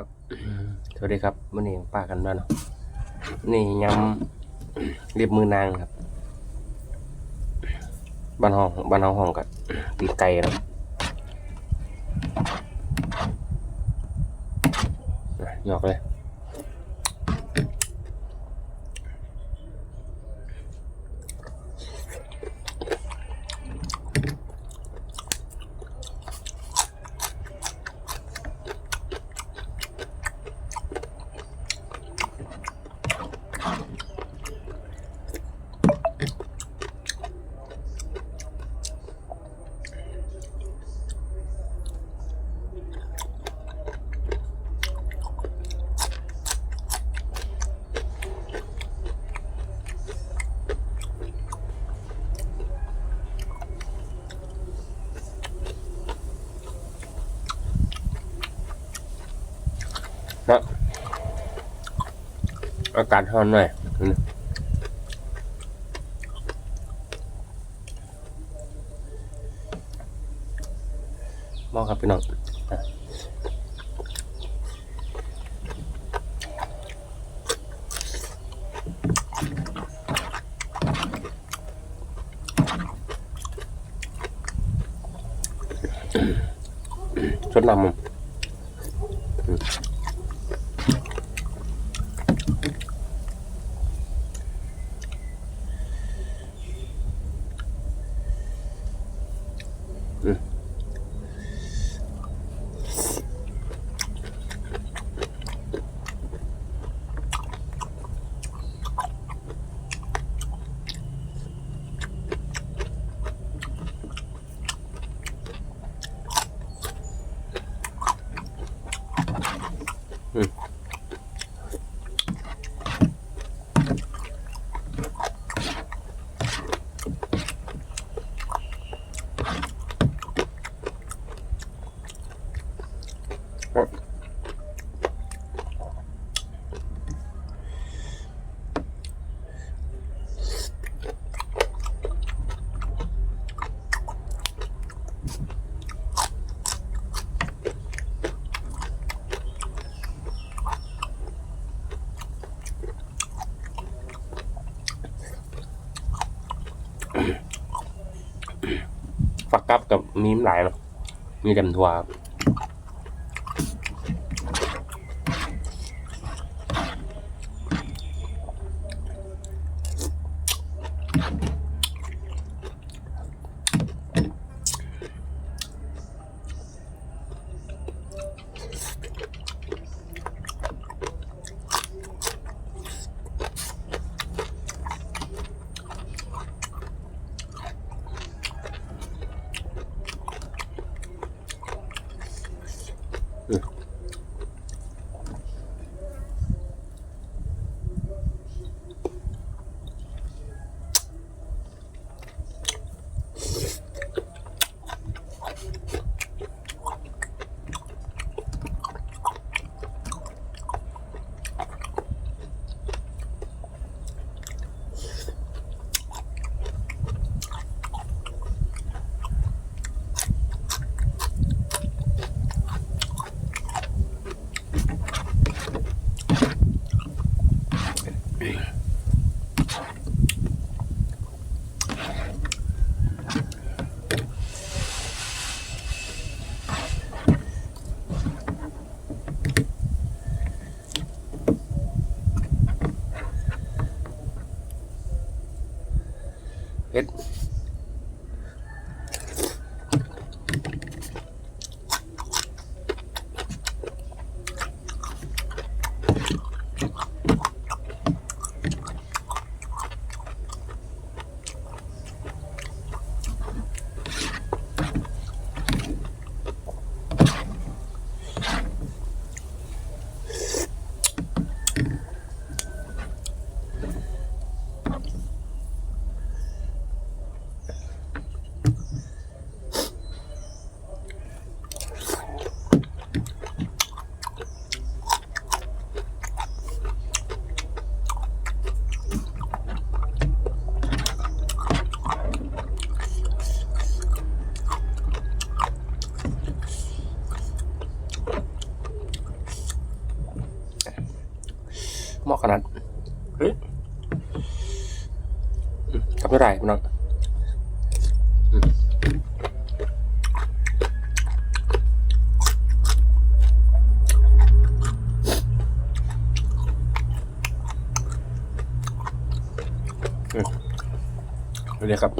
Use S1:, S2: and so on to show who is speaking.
S1: ครับสวัสดีครับวันนี้ป้ากันบ้านเนาะนี่ยำเรียบมือนางครับบ้านห้องบ้านห้องห้องกับตีไก่เนาะอะหยอกเลย นะอากาศร้อนหน่อยมองครับพี่น้องชดนำมั น ฝักกับกับมีมหลายเนาะมีเต็มทัวรั 응. It มาะขนาดเฮ้ยอืมทำไม่ได้พี่น้องอืมอืมดูเลยครับ